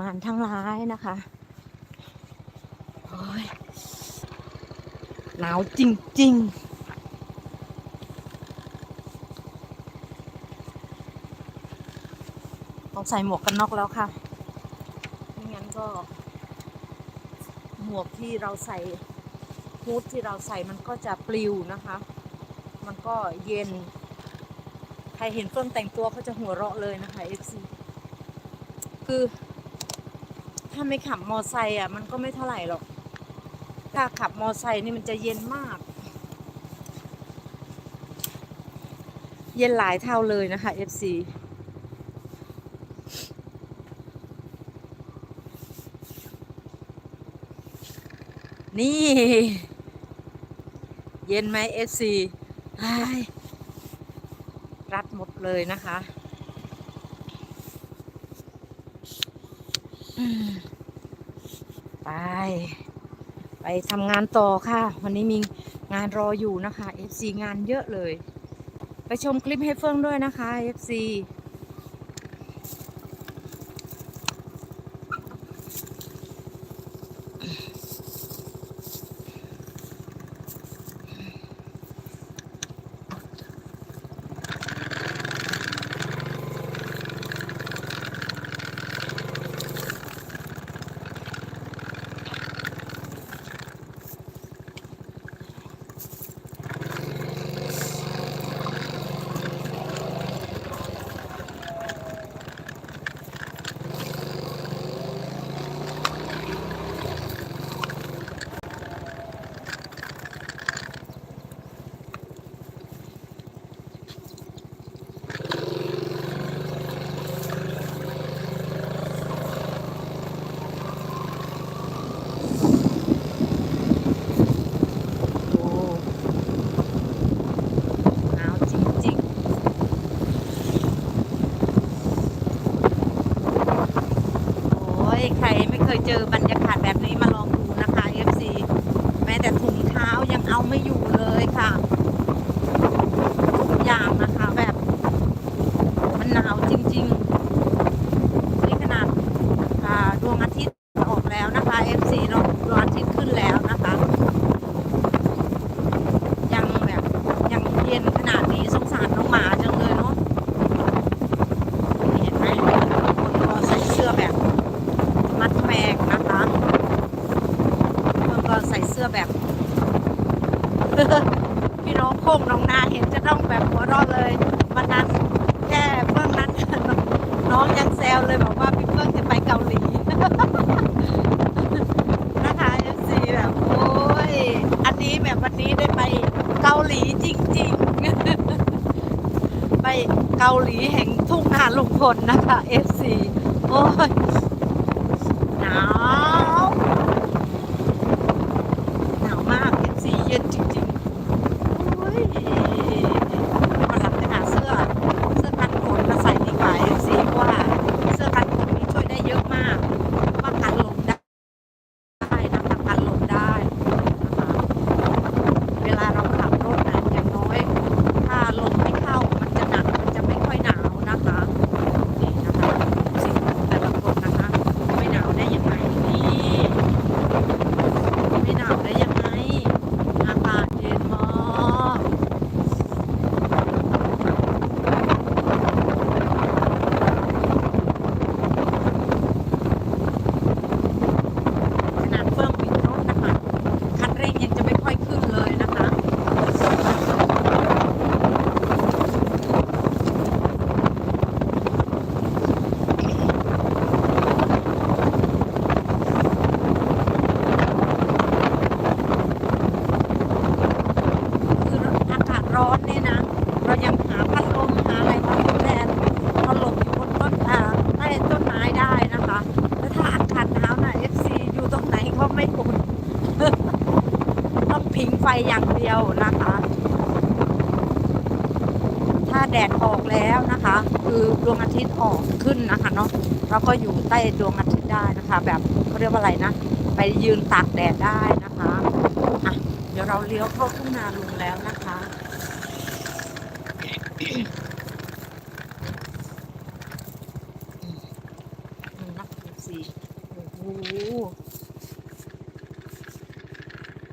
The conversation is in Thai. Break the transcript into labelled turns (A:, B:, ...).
A: มารทั้งร้ายนะคะโอ้ยหนาวจริง ๆต้องใส่หมวกกันน็อกแล้วค่ะ ไม่งั้นก็ หมวกที่เราใส่ฮูดที่เราใส่มันก็จะปลิวนะคะ มันก็เย็น ใครเห็นเฟื่งแต่งตัวเขาจะหัวเราะเลยนะคะ FC คือ ถ้าไม่ขับมอไซค์อะ มันก็ไม่เท่าไหร่หรอก ถ้าขับมอไซค์นี่มันจะเย็นมาก เย็นหลายเท่าเลยนะคะ FC นี่ เย็นไหม FC ไอ้ายรัดหมดเลยนะคะ อืม ไป ไปทำงานต่อค่ะ วันนี้มีงานรออยู่นะคะ FC งานเยอะเลย ไปชมคลิปให้เฟื่องด้วยนะคะ FC โอ้หนาวจริงๆ โอ้ย ใครไม่เค ยเจอบรรยากาศแบบนี้มาลองดูนะคะ FC แม้แต่ถุงเท้ายังเอาไม่อยู่เลยค่ะ ทุกอย่างนะคะแบบ มันหนาวจริงๆ นี่ขนาดอ่าดวงอาทิตย์ออกแล้วนะคะ FC เนาะดวงอาทิตย์ขึ้นแล้วนะคะ ยังแบบยังเย็นขนาดนี้สงสารน้องหมาจังเลยเนาะนี่เห็นไหมคนก็ใส่เสื้อแบบมัดแมงนะคะคนก็ใส่เสื้อแบบ พี่ น้องโค้งน้องนาเห็นจะต้องแบบหัวเราะเลยวันนั้นแค่เบื้องนั้นน้องยังแซวเลยบอกว่าพี่เพิ่งจะไปเกาหลีนะคะ FC แบบโอ้ยอันนี้แบบวันนี้ได้ไปเกาหลีจริง ๆ ไปเกาหลีแห่งทุ่งนาลุงพลนะคะ FC โอ้ยหนาว หนาวมาก FC เย็นจริงๆ โอ้ยวันหลังจะหาเสื้อ เสื้อกันฝนมาใส่ดีกว่า FC เพราะว่าเสื้อกันฝนนี่ช่วยได้เยอะมากเพราะว่ากันลมได้ ได้นะคะกันลมได้นะคะเวลาเราขับรถนะอย่างน้อย ถ้าลมไม่เข้ามันจะหนักมันจะไม่ค่อยหนาวนะคะนี่นะคะสิแต่ละคนนะคะ ไม่หนาวได้ยังไงนี่ไม่หนาวได้ยังไงอากาศเย็นมากขนาดเฟื่องปิดรถนะคะคันเร่งยังจะไม่ค่อยขึ้นเลยนะคะ คืออากาศร้อนเนี่ยนะ เรายังหาพัดลมหาอะไรมาทดแทนเราหลบอยู่บนต้นอ่าใต้ต้นไม้ได้นะคะแล้วถ้าอากาศหนาวนะ FC อยู่ตรงไหนก็ไม่อุ่น ต้องพิงไฟ อย่างเดียวนะคะ ถ้าแดดออกแล้วนะคะ คือดวงอาทิตย์ออกขึ้นนะคะเนาะเราก็อยู่ใต้ดวงอาทิตย์ได้นะคะ แบบเขาเรียกว่าอะไรนะ ไปยืนตากแดดได้นะคะอะเดี๋ยวเราเลี้ยวเข้าทุ่งนาลุงแล้วนะคะอืมนักสีโห